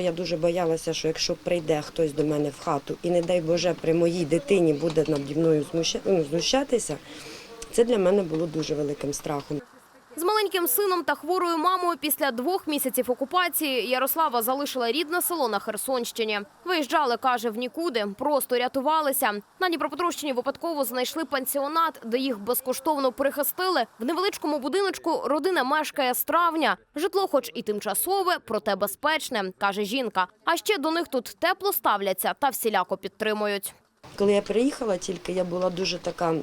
Я дуже боялася, що якщо прийде хтось до мене в хату і, не дай Боже, при моїй дитині буде наді мною ну, знущатися, це для мене було дуже великим страхом. З маленьким сином та хворою мамою після двох місяців окупації Ярослава залишила рідне село на Херсонщині. Виїжджали, каже, в нікуди, просто рятувалися. На Дніпропетровщині випадково знайшли пансіонат, де їх безкоштовно прихистили. В невеличкому будиночку родина мешкає з травня. Житло, хоч і тимчасове, проте безпечне, каже жінка. А ще до них тут тепло ставляться та всіляко підтримують. Коли я приїхала, тільки я була дуже така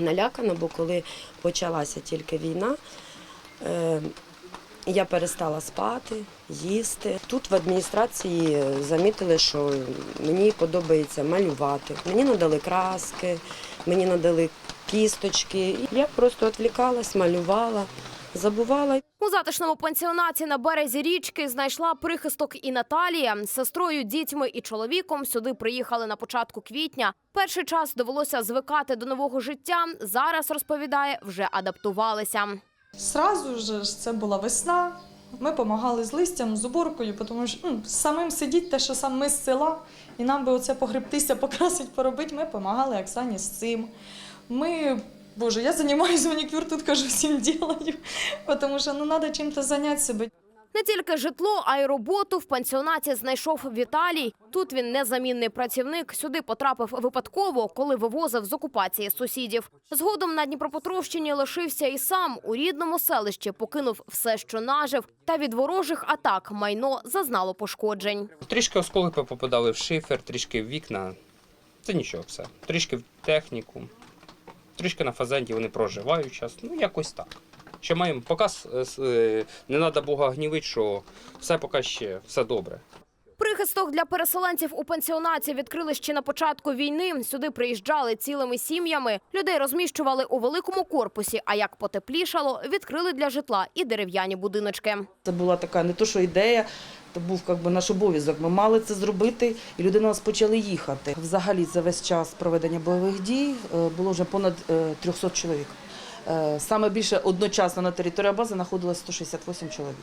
налякана, бо коли почалася тільки війна, е, я перестала спати, їсти. Тут в адміністрації замітили, що мені подобається малювати. Мені надали краски, мені надали кісточки. Я просто відвлікалась, малювала, забувала. У затишному пансіонаті на березі річки знайшла прихисток і Наталія. З сестрою, дітьми і чоловіком сюди приїхали на початку квітня. Перший час довелося звикати до нового життя. Зараз розповідає, вже адаптувалися. Сразу ж це була весна. Ми допомагали з листям, з уборкою, тому що ну, самим сидіть, те, що сам ми з села, і нам би оце погребтися, покрасити, поробити. Ми допомагали Оксані з цим. Ми, боже, я займаюся манікюр, тут кажу, всім ділаю, тому що ну, треба чим-то зайняти себе. Не тільки житло, а й роботу в пансіонаті знайшов Віталій. Тут він незамінний працівник. Сюди потрапив випадково, коли вивозив з окупації сусідів. Згодом на Дніпропетровщині лишився і сам у рідному селищі покинув все, що нажив, та від ворожих атак майно зазнало пошкоджень. Трішки осколки попадали в шифер, трішки в вікна. Це нічого все. Трішки в техніку, трішки на фазенді вони проживають час. Ну, якось так. Ще маємо показ, не треба Бога гнівити, що все поки ще все добре. Прихисток для переселенців у пансіонаті відкрили ще на початку війни. Сюди приїжджали цілими сім'ями. Людей розміщували у великому корпусі. А як потеплішало, відкрили для житла і дерев'яні будиночки. Це була така не то, що ідея, це був як би, наш обов'язок. Ми мали це зробити, і люди на нас почали їхати. Взагалі за весь час проведення бойових дій е, було вже понад е, 300 чоловік. Е, Саме більше одночасно на території бази знаходилось 168 чоловік.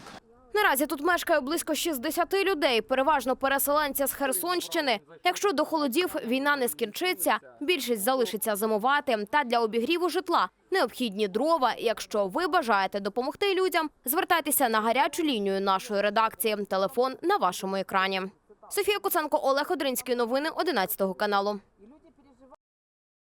Наразі тут мешкає близько 60 людей, переважно переселенці з Херсонщини. Якщо до холодів війна не скінчиться, більшість залишиться зимувати. Та для обігріву житла необхідні дрова. Якщо ви бажаєте допомогти людям, звертайтеся на гарячу лінію нашої редакції. Телефон на вашому екрані. Софія Куценко, Олег Одринський. Новини 11 каналу.